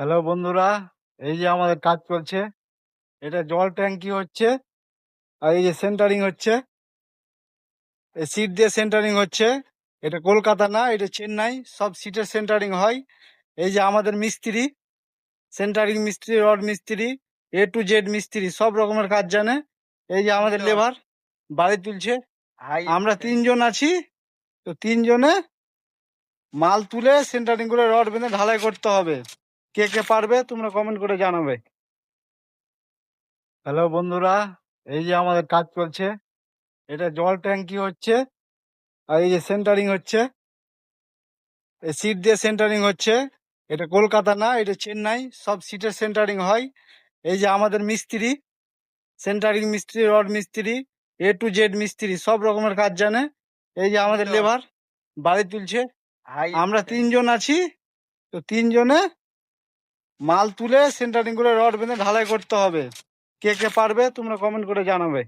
Hello বন্ধুরা। এই যে আমাদের কাজ চলছে। এটা জল ট্যাঙ্কি হচ্ছে আর এই যে সেন্টারিং হচ্ছে। এই সিট দিয়ে সেন্টারিং হচ্ছে। এটা কলকাতা না এটা চেন্নাই। সব সিটের সেন্টারিং হয়। এই যে আমাদের মিস্ত্রি সেন্টারিং মিস্ত্রি রড মিস্ত্রি এ টু জেড মিস্ত্রি সব রকমের কাজ জানে। এই যে আমাদের লেবার বাড়ি তুলছে। আমরা তিনজন আছি। তো তিনজনে মাল তুলে সেন্টারিং করে রড বেঁধে ঢালাই করতে হবে। কে কে পারবে তোমরা কমেন্ট করে জানাবে। হ্যালো বন্ধুরা এই যে আমাদের কাজ চলছে। এটা জল ট্যাঙ্কি হচ্ছে আর এই যে সেন্টারিং হচ্ছে। এই সিট দিয়ে সেন্টারিং হচ্ছে। এটা কলকাতা না এটা চেন্নাই সব সিটের সেন্টারিং হয়। এই যে আমাদের মিস্ত্রি সেন্টারিং মিস্ত্রি রড মিস্ত্রি এ টু জেড মিস্ত্রি সব রকমের কাজ জানে। এই যে আমাদের লেবার বাড়ি তুলছে। আমরা তিনজন আছি তো তিনজনে মাল তুলে সেন্টারিং করে রড বেঁধে ঢালাই করতে হবে। কে কে পারবে তোমরা কমেন্ট করে জানাবে।